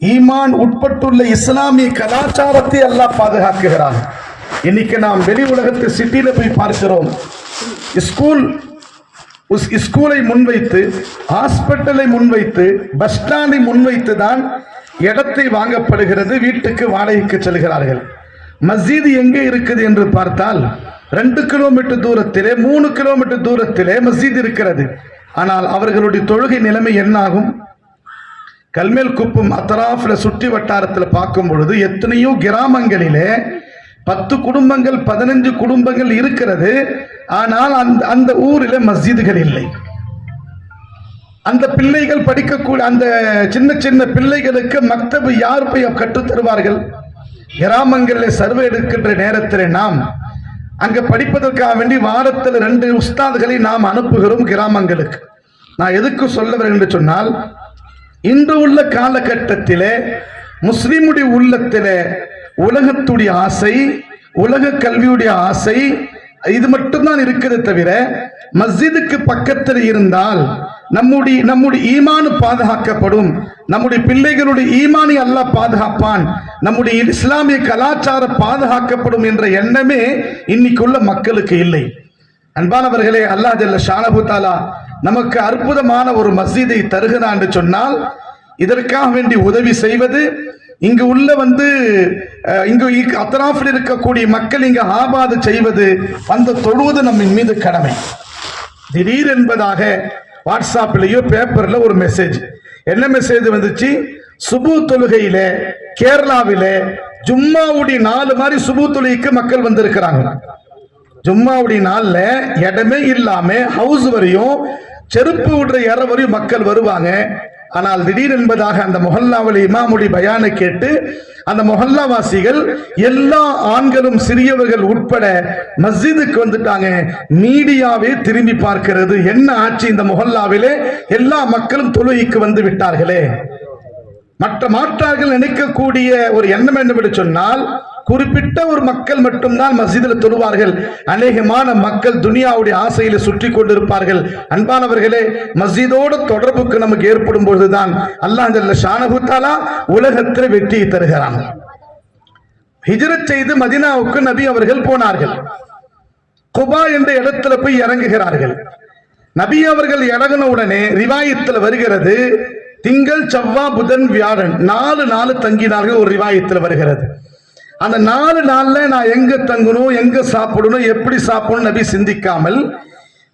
ஈமான் உட்பட்டுள்ள இஸ்லாமிய கலாச்சாரத்தை அல்லாஹ் பாதுகாக்குகிறான் இன்னைக்கு நாம் வெளி உலகத்து சிட்டியில போய் பார்க்கிறோம். ஸ்கூல் ஸ்கூலை முன்வைத்து ஹாஸ்பிட்டலை முன்வைத்து பஸ் ஸ்டாண்டை முன்வைத்து தான் இடத்தை வாங்கப்படுகிறது வீட்டுக்கு வாடகைக்கு செல்கிறார்கள். மஸ்ஜித் எங்கே இருக்குது என்று பார்த்தால் ரெண்டு கிலோமீட்டர் தூரத்திலே மூணு கிலோமீட்டர் தூரத்திலே மஸ்ஜித் இருக்கிறது. ஆனால் அவர்களுடைய தொழுகை நிலைமை என்னாகும்? கல்மேல் குப்பம் அத்தராஃபில் சுற்றி வட்டாரத்தில் பார்க்கும் பொழுது எத்தனையோ கிராமங்களிலே பத்து குடும்பங்கள் பதினஞ்சு குடும்பங்கள் இருக்கிறது. ஆனால் அந்த அந்த ஊரில் மஸ்ஜிதுகள் இல்லை. அந்த பிள்ளைகள் படிக்கக்கூடிய அந்த சின்ன சின்ன பிள்ளைகளுக்கு மக்தபு யார் போய் கற்றுத் தருவார்கள் கிராமங்களில் சர்வே எடுக்கின்ற நேரத்தில் நாம் அங்கே படிப்பதற்காக வேண்டி வாரத்தில் ரெண்டு உஸ்தாதுகளை நாம் அனுப்புகிறோம் கிராமங்களுக்கு. நான் எதுக்கு சொல்ல என்று சொன்னால் இன்று உள்ள காலகட்டத்திலே முஸ்லிமுடைய உள்ளத்திலே உலகத்துடைய ஆசை உலக கல்வியுடைய ஆசை இது மட்டும்தான் இருக்கிறது தவிர மஸ்ஜிதுக்கு பக்கத்தில் இருந்தால் நம்முடைய நம்முடைய ஈமானு பாதுகாக்கப்படும். நம்முடைய பிள்ளைகளுடைய ஈமானை அல்லாஹ் பாதுகாப்பான். நம்முடைய இஸ்லாமிய கலாச்சாரம் பாதுகாக்கப்படும் என்ற எண்ணமே இன்னைக்குள்ள மக்களுக்கு இல்லை. அன்பானவர்களே அல்லாஹ் ஜல்ல ஷானபுத்தாலா நமக்கு அற்புதமான ஒரு மஸ்ஜிதை தருகிறான் என்று சொன்னால் இதற்காக வேண்டி உதவி செய்வது இங்கு உள்ள வந்து இங்கு அத்தராஃபில் இருக்கக்கூடிய மக்கள் இங்கு ஆபாது செய்வது அந்த தொழுவது நம்ம மீது கடமை. திடீர் என்பதாக வாட்ஸ்அப்லயோ பேப்பர்ல ஒரு மெசேஜ். என்ன மெசேஜ் வந்துச்சு? சுபு தொழுகையில கேரளாவில ஜும்மாவுடைய நாலு மாதிரி சுபு தொழுகைக்கு மக்கள் வந்திருக்கிறாங்க. ஜும்மாவுடைய நாள்ல இடமே இல்லாம ஹவுஸ் வரையும் செருப்பு விடுற இற வரையும் மக்கள் வருவாங்க. ஆனால் திடீர் என்பதாக அந்த மொஹல்லாவில் இமாமுடி பயானை கேட்டு அந்த மொஹல்லாவாசிகள் எல்லா ஆண்களும் சிறியவர்கள் உட்பட மஸ்ஜிதுக்கு வந்துட்டாங்க. மீடியாவே திரும்பி பார்க்கிறது. என்ன ஆட்சி இந்த மொஹல்லாவிலே? எல்லா மக்களும் தொழுகைக்கு வந்து விட்டார்களே. மற்ற மாற்றார்கள் நினைக்கக்கூடிய ஒரு எண்ணம் என்னவென்று சொன்னால் குறிப்பிட்ட ஒரு மக்கள் மட்டும்தான் மசிதில் தொழுவார்கள். அநேகமான மக்கள் துனியாவுடைய ஆசையில சுற்றி கொண்டிருப்பார்கள். அன்பானவர்களே மஸ்ஜிதோட தொடர்புக்கு நமக்கு ஏற்படும் பொழுதுதான் அல்லாஹ் ஷானகுத்தாலா உலகத்தில் வெற்றியை தருகிறான். ஹிஜரத் செய்து மதினாவுக்கு நபி அவர்கள் போனார்கள். குபா என்ற இடத்துல போய் இறங்குகிறார்கள். நபி அவர்கள் இறங்கின உடனே ரிவாயத்தில் வருகிறது. திங்கள் செவ்வா புதன் வியாழன் நாலு நாள் தங்கினார்கள் ஒரு ரிவாயத்தில் வருகிறது. அந்த நாலு நாள்ல நான் எங்க தங்கணும் எங்க சாப்பிடணும் எப்படி சாப்பிடணும் நபி சிந்திக்காமல்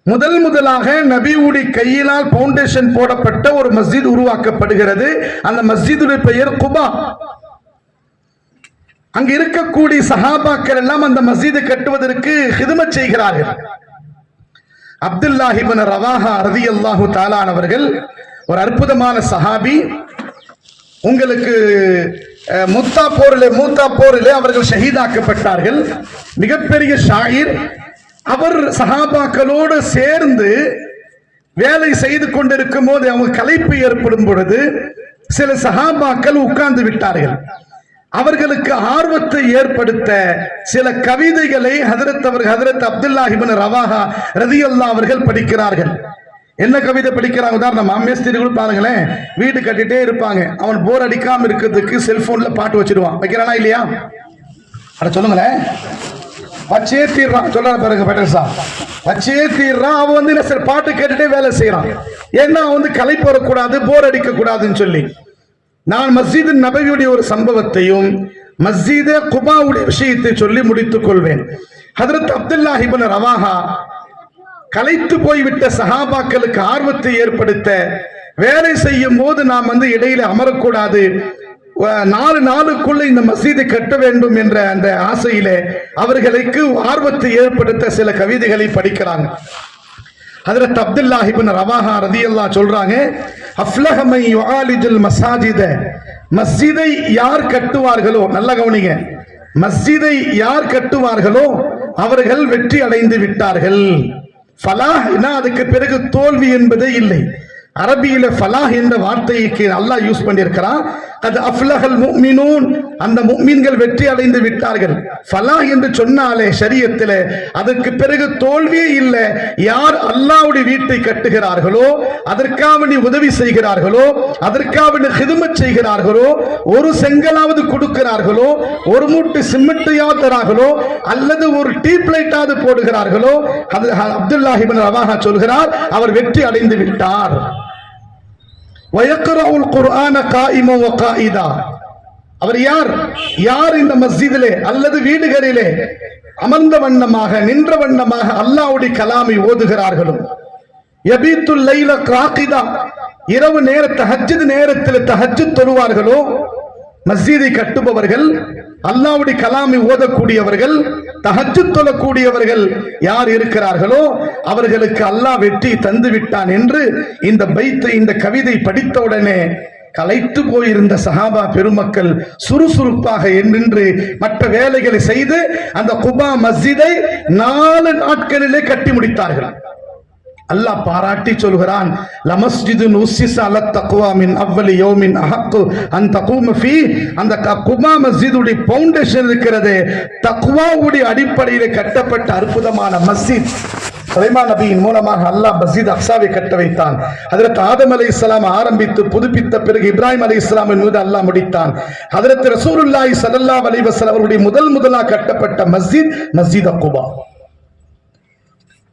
முதல் முதலாக நபியுடைய கையினால் பவுண்டேஷன் போடப்பட்ட ஒரு மஸ்ஜித் உருவாக்கப்படுகிறது. அந்த மஸ்ஜிதுடைய பெயர் குபா. அங்க இருக்கக்கூடிய சஹாபாக்கள் எல்லாம் அந்த மசீது கட்டுவதற்கு ஹிதமத் செய்கிறார்கள். அப்துல்லாஹிபின் ரவாஹா ரதியல்லாஹு தாலானவர்கள் ஒரு அற்புதமான சஹாபி. உங்களுக்கு முத்தா போரிலே மூத்தா போரிலே அவர்கள் ஷஹீதாக்கப்பட்டார்கள். மிகப்பெரிய ஷாயிர். அவர் சஹாபாக்களோடு சேர்ந்து வேலை செய்து கொண்டிருக்கும் போது அவங்க கலைப்பு ஏற்படும் பொழுது சில சஹாபாக்கள் உட்கார்ந்து விட்டார்கள். அவர்களுக்கு ஆர்வத்தை ஏற்படுத்த சில கவிதைகளை ஹதரத் அவர் ஹதரத் அப்துல்லாஹிபின் ரவாஹா ரதியல்லா அவர்கள் படிக்கிறார்கள். என்ன கவிதை படிக்கிறாங்க? உதாரணமா மேஸ்திரிகள் பாருங்களேன் வீடு கட்டிட்டே இருப்பாங்க. அவன் போர் அடிக்காம இருக்கிறதுக்கு செல்போன்ல பாட்டு வச்சிருவான் வைக்கிறானா இல்லையா? அட சொல்லுங்களேன். வச்சே தீர்றான். சொல்ற பாருங்க பெட்டர்ஸா வச்சே தீர்றான். அவன் வந்து என்ன சார் பாட்டு கேட்டுட்டே வேலை செய்யறான். ஏன்னா அவன் வந்து களை வரக்கூடாது போர் அடிக்க கூடாதுன்னு சொல்லி. நான் மஸ்ஜித் நபவியுடைய ஒரு சம்பவத்தையும் மஸ்ஜித குபாவுடைய விஷயத்தை சொல்லி முடித்துக் கொள்வேன். ஹதரத் அப்துல்லாஹிபின் ரவாஹா கலைத்து போய்விட்ட சஹாபாக்களுக்கு ஆர்வத்தை ஏற்படுத்த வேலை செய்யும் போது நாம் வந்து இடையில அமரக்கூடாது. நாலு நாளுக்குள்ள இந்த மசீதை கட்ட வேண்டும் என்ற அந்த ஆசையிலே அவர்களுக்கு ஆர்வத்தை ஏற்படுத்த சில கவிதைகளை படிக்கிறாங்க. ஹதரத் அப்துல்லாஹிபின் ரவாஹா ரதி எல்லாம் சொல்றாங்க அஃப்லஹமை யுஆலிஜுல் மசாஜித. மஸ்ஜிதை யார் கட்டுவார்களோ நல்ல கவனிங்க. மஸ்ஜிதை யார் கட்டுவார்களோ அவர்கள் வெற்றி அடைந்து விட்டார்கள். ஃபலாஹ்னா அதுக்கு பிறகு தோல்வி என்பதே இல்லை. அரபியில ஃபலாஹ் என்ற வார்த்தைக்கு அல்லாஹ் யூஸ் பண்ணியிருக்கிறான். அது அஃப்லஹல் முக்மினூன் அந்த முக்மீன்கள் வெற்றி அடைந்து விட்டார்கள். ஃபலாஹ் என்று சொன்னாலே சரியத்தில் அதற்கு பிறகு தோல்வியே இல்லை. யார் அல்லாவுடைய வீட்டை கட்டுகிறார்களோ அதற்காக உதவி செய்கிறார்களோ அதற்காக வேண்டி ஹிதுமத் செய்கிறார்களோ ஒரு செங்கலாவது கொடுக்கிறார்களோ ஒரு மூட்டு சிமெண்ட்டையாவது தரார்களோ அல்லது ஒரு டீப் லைட்டாவது போடுகிறார்களோ அது அப்துல்லாஹிபின் ரவாஹா சொல்கிறார் அவர் வெற்றி அடைந்து விட்டார். வயக்கரவுல் குர்ஆன காயிமோ காயிதா அவர் யார்? யார் இந்த மஸ்ஜிதிலே அல்லது வீடுகளிலே அமர்ந்த வண்ணமாக நின்ற வண்ணமாக அல்லாஹ்வுடைய கலாமை ஓதுகிறார்களோ? யபீத்துல் லைல காகிதா இரவு நேர தஹஜ்ஜத் நேரத்தில் தஹஜ்ஜத் தொழுவார்களோ? மஸ்ஜிதை கட்டுபவர்கள் அல்லாஹ்வுடைய கலாமை ஓதக்கூடியவர்கள் தகச்சு தொழக்கூடியவர்கள் யார் இருக்கிறார்களோ அவர்களுக்கு அல்லாஹ் வெற்றி தந்து விட்டான் என்று இந்த பைத்தை இந்த கவிதை படித்தவுடனே கலைத்து போயிருந்த சஹாபா பெருமக்கள் சுறுசுறுப்பாக நின்று மற்ற வேலைகளை செய்து அந்த குபா மஸ்ஜிதை நாலு நாட்களிலே கட்டி முடித்தார்கள். அல்லாஹ் பாராட்டி சொல்கிறான் லமஸ்ஜிது உஸ்ஸிஸ அல தக்வா மின் அவ்வலி யௌமின் அஹக்கு அன் தகூம ஃபி. அந்த குபா மஸ்ஜிதுடைய ஃபவுண்டேஷன் இருக்கிறது தக்வாவுடைய அடிப்படையில் கட்டப்பட்ட அற்புதமான மஸ்ஜித். சுலைமான் நபியின் மூலமாக அல்லாஹ் மஸ்ஜித் அக்ஸாவை கட்ட வைத்தான். அதற்கு ஆதம் அலி இஸ்லாம் ஆரம்பித்து புதுப்பித்த பிறகு இப்ராஹிம் அலி இஸ்லாமின் மீது அல்லாஹ் முடித்தான். அதற்கு ரசூருல்லாய் ஸல்லல்லாஹு அலைஹி அவருடைய முதல் முதலாக கட்டப்பட்ட மஸ்ஜித் மஸ்ஜித் அக்குபா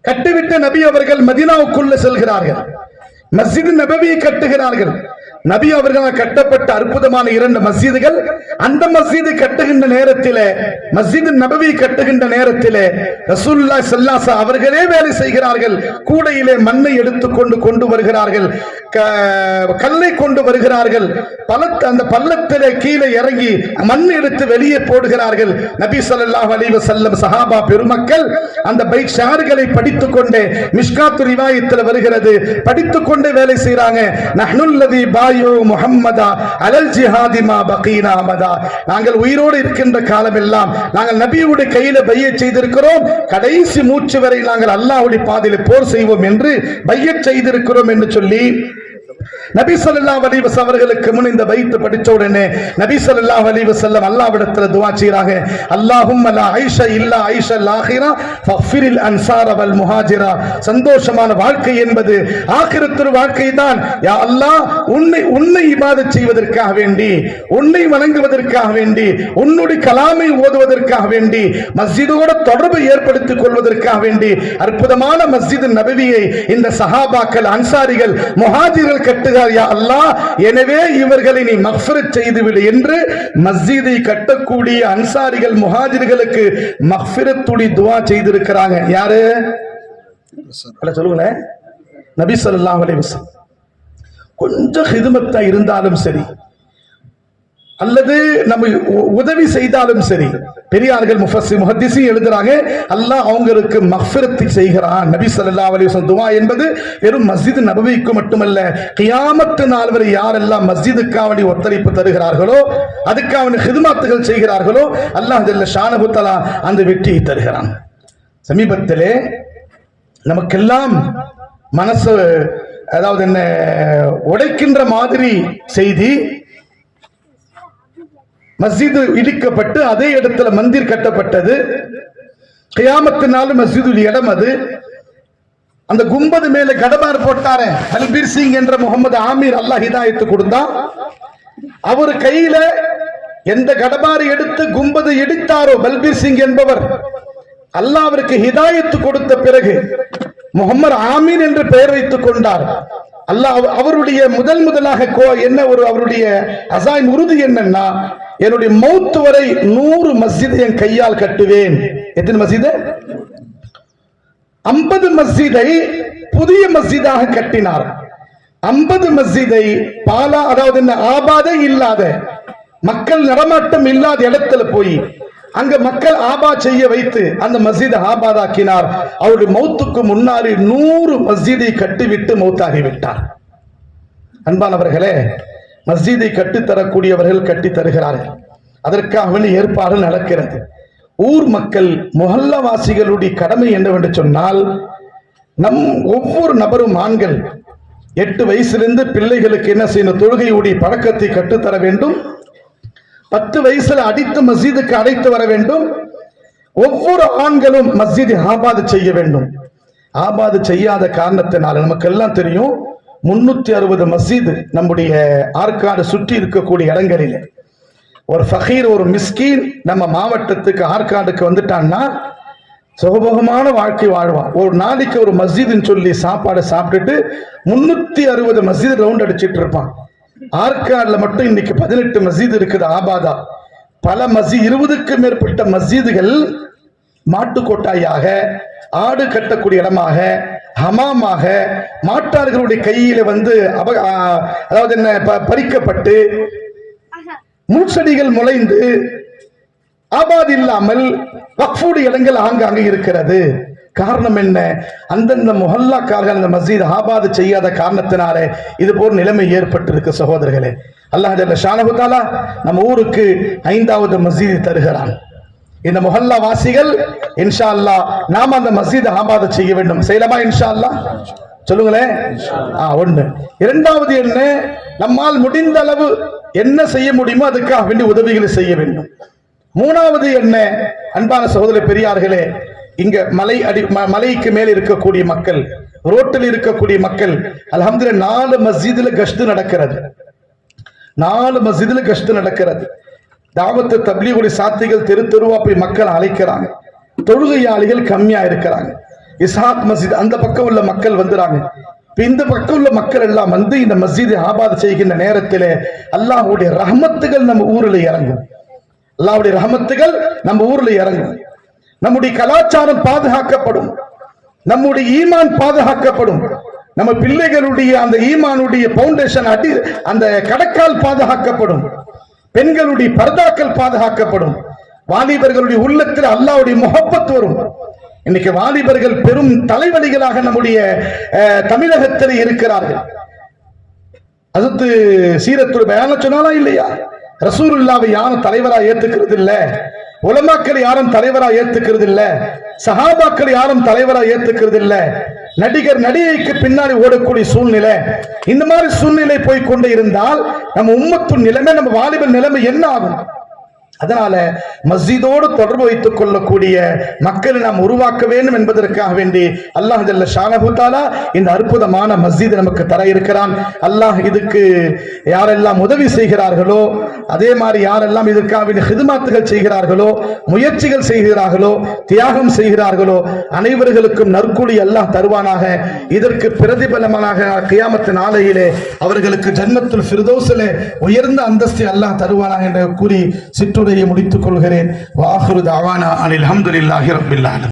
கட்டிவிட்ட நபி அவர்கள் மதினாவுக்குள்ள செல்கிறார்கள். மஸ்ஜித் நபவியை கட்டுகிறார்கள். நபி அவர்களால் கட்டப்பட்ட அற்புதமான இரண்டு மசீதுகள் அந்த மசீது கட்டுகின்ற நேரத்தில் மஸ்ஜித் நபவி கட்டுகின்ற நேரத்தில் ரசூல்லா சல்லாசா அவர்களே வேலை செய்கிறார்கள் கூடையிலே மண்ணை எடுத்துக்கொண்டு கொண்டு வருகிறார்கள் கல்லை கொண்டு வருகிறார்கள் பலத்து அந்த பள்ளத்திலே கீழே இறங்கி மண் எடுத்து வெளியே போடுகிறார்கள். நபி ஸல்லல்லாஹு அலிவ செல்லம் சஹாபா பெருமக்கள் அந்த பைக் ஷார்களை படித்துக் கொண்டே மிஷ்காத்து ரிவாயத்தில் வருகிறது. படித்துக் கொண்டே வேலை செய்றாங்க. நஹ்னுல்லதி முஹம்மதா அலல் பகீனா அமதா. நாங்கள் உயிரோடு இருக்கின்ற காலம் எல்லாம் நாங்கள் நபியுடைய கையில பைய செய்திருக்கிறோம். கடைசி மூச்சு வரை நாங்கள் அல்லாஹுடைய பாதையில் போர் செய்வோம் என்று பைய செய்திருக்கிறோம் என்று சொல்லி நபி ஸல்லல்லாஹு அலைஹி அவர்களுக்கு முன் இந்த வைத்து படித்த உடனே நபி ஸல்லல்லாஹு அலைஹி வஸல்லம் அல்லாவிடத்தில் துவா செய்றாங்க அல்லாஹும் அல்லா ஐஷா இல்லா ஐஷா லாஹிரா ஃபஃபிரில் அன்சார் அவல் முஹாஜிரா. சந்தோஷமான வாழ்க்கை என்பது ஆகிரத்து வாழ்க்கை தான் யா அல்லாஹ் உன்னை உன்னை இபாத செய்வதற்காக வேண்டி உன்னை வணங்குவதற்காக வேண்டி உன்னுடைய கலாமை ஓதுவதற்காக வேண்டி மஸ்ஜிதோட தொடர்பு ஏற்படுத்திக் கொள்வதற்காக வேண்டி அற்புதமான மஸ்ஜித் நபவியை இந்த சஹாபாக்கள் அன்சாரிகள் முஹாஜிர்கள் கட்டுகிறார் யா அல்லா எனவே இவர்களை நீ மஃபரத் செய்துவிடு என்று மஸ்ஜிதை கட்டக்கூடிய அன்சாரிகள் முஹாஜிர்களுக்கு மஃபிரத்துடி துவா செய்திருக்கிறாங்க. யாரு? அல்ல சொல்லுங்களேன். நபி ஸல்லல்லாஹு கொஞ்சம் ஹிதுமத்தா இருந்தாலும் சரி அல்லது நம்ம உ- உதவி செய்தாலும் சரி. பெரியார்கள் முஃபஸ்ஸி முஹத்திசி எழுதுறாங்க அல்லாஹ் அவங்களுக்கு மஃபிரத்தி செய்கிறான். நபி சல்லா அலைஹி துவா என்பது வெறும் மஸ்ஜித் நபவிக்கு மட்டுமல்ல கியாமத்து நாள் வரை யாரெல்லாம் மஸ்ஜிதுக்காவடி ஒத்துழைப்பு தருகிறார்களோ அதுக்காக வேண்டி செய்கிறார்களோ அல்லாஹ் ஜல்ல ஷானஹு அந்த வெற்றியை தருகிறான். சமீபத்திலே நமக்கெல்லாம் மனசு அதாவது என்ன உடைக்கின்ற மாதிரி செய்தி மஸ்ஜிது இடிக்கப்பட்டு அதே இடத்துல மந்திர் கட்டப்பட்டது. கியாமத்தினாலும் மஸ்ஜிதுடைய இடம் அது. அந்த கும்பது மேல கடமார் போட்டாரே பல்பீர் சிங் என்ற முகமது ஆமீர் அல்லாஹ் ஹிதாயத்து கொடுத்தா அவர் கையில எந்த கடமாறு எடுத்து கும்பது இடித்தாரோ பல்பீர் சிங் என்பவர் அல்லாஹ் அவருக்கு ஹிதாயத்து கொடுத்த பிறகு முகமது ஆமீன் என்று பெயர் வைத்துக் கொண்டார். அல்லாஹ் அவருடைய முதல் முதலாக கோ- என்ன ஒரு அவருடைய அசாயின் உறுதி என்னன்னா என்னுடைய மௌத்து வரை நூறு மஸ்ஜித் என் கையால் கட்டுவேன். எத்தனை மஸ்ஜிது? ஐம்பது மஸ்ஜிதை புதிய மஸ்ஜிதாக கட்டினார். ஐம்பது மஸ்ஜிதை பாலா அதாவது என்ன ஆபாதே இல்லாத மக்கள் நடமாட்டம் இல்லாத இடத்துல போய் அங்க மக்கள் ஆபா செய்ய வைத்து அந்த மஸ்ஜிதை ஆபாதாக்கினார். அவருடைய மௌத்துக்கு முன்னாடி நூறு மஸ்ஜிதை கட்டிவிட்டு மௌத்தாகி விட்டார் அன்பானவர்களே மஸ்ஜிதை கட்டித் தரக்கூடியவர்கள் தருகிறார்கள் அதற்காக ஏற்பாடு நடக்கிறது. ஊர் மக்கள் முகல்லவாசிகளுடைய கடமை என்னவென்று சொன்னால் நம் ஒவ்வொரு நபரும் ஆண்கள் எட்டு வயசுலேருந்து பிள்ளைகளுக்கு என்ன செய்யணும்? தொழுகையுடைய பழக்கத்தை கற்றுத்தர வேண்டும். பத்து வயசுல அடித்து மஸ்ஜிதுக்கு அடைத்து வர வேண்டும். ஒவ்வொரு ஆண்களும் மஸ்ஜிதை ஆபாது செய்ய வேண்டும். ஆபாது செய்யாத காரணத்தினால நமக்கு எல்லாம் தெரியும் முன்னூத்தி அறுபது மஸ்ஜித் நம்முடைய ஆற்காடு சுற்றி இருக்கக்கூடிய இடங்களில். ஒரு ஃபகீர் ஒரு மிஸ்கீன் நம்ம மாவட்டத்துக்கு ஆற்காடுக்கு வந்துட்டான்னா சுகபோகமான வாழ்க்கை வாழ்வான். ஒரு நாளைக்கு ஒரு மஸ்ஜிதுன்னு சொல்லி சாப்பாடு சாப்பிட்டுட்டு முன்னூத்தி அறுபது மஸ்ஜித் ரவுண்ட் அடிச்சிட்டு இருப்பான். ஆற்காடுல மட்டும் இன்னைக்கு பதினெட்டு மஸ்ஜித் இருக்குது ஆபாதா. பல மஸ்ஜித் இருபதுக்கு மேற்பட்ட மஸ்ஜிதுகள் மாட்டு கொட்டாயாக ஆடு கட்டக்கூடிய இடமாக ஹமாமாக மாட்டார்களுடைய கையில வந்து அப அதாவது என்ன பறிக்கப்பட்டு முள்செடிகள் முளைந்து ஆபாது இல்லாமல் வக்ஃபுடைய இடங்கள் ஆங்காங்கே இருக்கிறது. காரணம் என்ன? அந்தந்த முஹல்லாக்காரர்கள் அந்த மசீத் ஆபாது செய்யாத காரணத்தினாலே இது போல் நிலைமை ஏற்பட்டிருக்கு சகோதரர்களே. அல்லாஹ் ஷானகுத்தாலா நம்ம ஊருக்கு ஐந்தாவது மசீது தருகிறான். இந்த முஹல்லா வாசிகள் இன்ஷா அல்லாஹ் நாம அந்த மசீத் ஆபாத செய்ய வேண்டும். செய்யலாமா இன்ஷா அல்லாஹ் சொல்லுங்களேன். ஆ ஒண்ணு. இரண்டாவது என்ன? நம்மால் முடிந்த அளவு என்ன செய்ய முடியுமோ அதுக்காக வேண்டி உதவிகளை செய்ய வேண்டும். மூணாவது என்ன? அன்பான சகோதர பெரியார்களே இங்க மலை அடி ம- மலைக்கு மேல் இருக்கக்கூடிய மக்கள் ரோட்டில் இருக்கக்கூடிய மக்கள் அல்ஹம்துலில்லாஹ் நாலு மஸ்ஜிதுல கஷ்டு நடக்கிறது. நாலு மஸ்ஜிதுல கஷ்டு நடக்கிறது. தாவத்து தப்லீகுடைய சாத்திகள் தெரு தெருவா போய் மக்கள் அழைக்கிறாங்க. தொழுகையாளிகள் கம்மியா இருக்கிறாங்க. இசாத் மஸ்ஜித் அந்த பக்கம் உள்ள மக்கள் வந்துறாங்க. இந்த பக்கம் உள்ள மக்கள் எல்லாம் வந்து இந்த மஸ்ஜிதை ஆபாத செய்கின்ற நேரத்திலே அல்லாஹுடைய ரஹமத்துகள் நம்ம ஊரில் இறங்கும். அல்லாவுடைய ரஹமத்துகள் நம்ம ஊர்ல இறங்கும். நம்முடைய கலாச்சாரம் பாதுகாக்கப்படும். நம்முடைய ஈமான் பாதுகாக்கப்படும். நம்ம பிள்ளைகளுடைய அந்த ஈமானுடைய பவுண்டேஷன் அடி அந்த கடக்கால் பாதுகாக்கப்படும். பெண்களுடைய பர்தாக்கள் பாதுகாக்கப்படும். வாலிபர்களுடைய உள்ளத்தில் அல்லாவுடைய முகப்பத் வரும். இன்னைக்கு வாலிபர்கள் பெரும் தலைவலிகளாக நம்முடைய அஹ், தமிழகத்தில் இருக்கிறார்கள். அதுக்கு சீரத்துடைய பயான சொன்னாலா இல்லையா? ரசூலுல்லாவை யாரும் தலைவரா ஏத்துக்கிறது இல்ல உலமாக்கள் யாரும் தலைவரா ஏத்துக்கிறது இல்ல சஹாபாக்கள் யாரும் தலைவரா ஏத்துக்கிறது இல்ல நடிகர் நடிகைக்கு பின்னாடி ஓடக்கூடிய சூழ்நிலை. இந்த மாதிரி சூழ்நிலை போய் கொண்டு இருந்தால் நம்ம உம்மத்தின் நிலைமை நம்ம வாலிபன் நிலைமை என்ன ஆகும்? அதனால மஸ்ஜிதோடு தொடர்பு வைத்துக் கொள்ளக்கூடிய மக்களை நாம் உருவாக்க வேண்டும் என்பதற்காக வேண்டி அல்லாஹ் ஜல்ல ஷானஹு இந்த அற்புதமான மஸ்ஜித் நமக்கு தர இருக்கிறான். அல்லாஹ் இதுக்கு யாரெல்லாம் உதவி செய்கிறார்களோ அதே மாதிரி யாரெல்லாம் இதற்காக வேண்டிய ஹிதுமாத்துகள் செய்கிறார்களோ முயற்சிகள் செய்கிறார்களோ தியாகம் செய்கிறார்களோ அனைவர்களுக்கும் நற்கூலி அல்லாஹ் தருவானாக. இதற்கு பிரதிபலமாக கியாமத்து நாளையிலே அவர்களுக்கு ஜன்னத்துல் ஃபிர்தௌஸிலே உயர்ந்த அந்தஸ்தை அல்லாஹ் தருவானாக என்று கூறி சிற்றுரையை முடித்துக் கொள்கிறேன். வாஹிரு தாவானா அனில் அஹமதுல்லாஹி ரபில்லான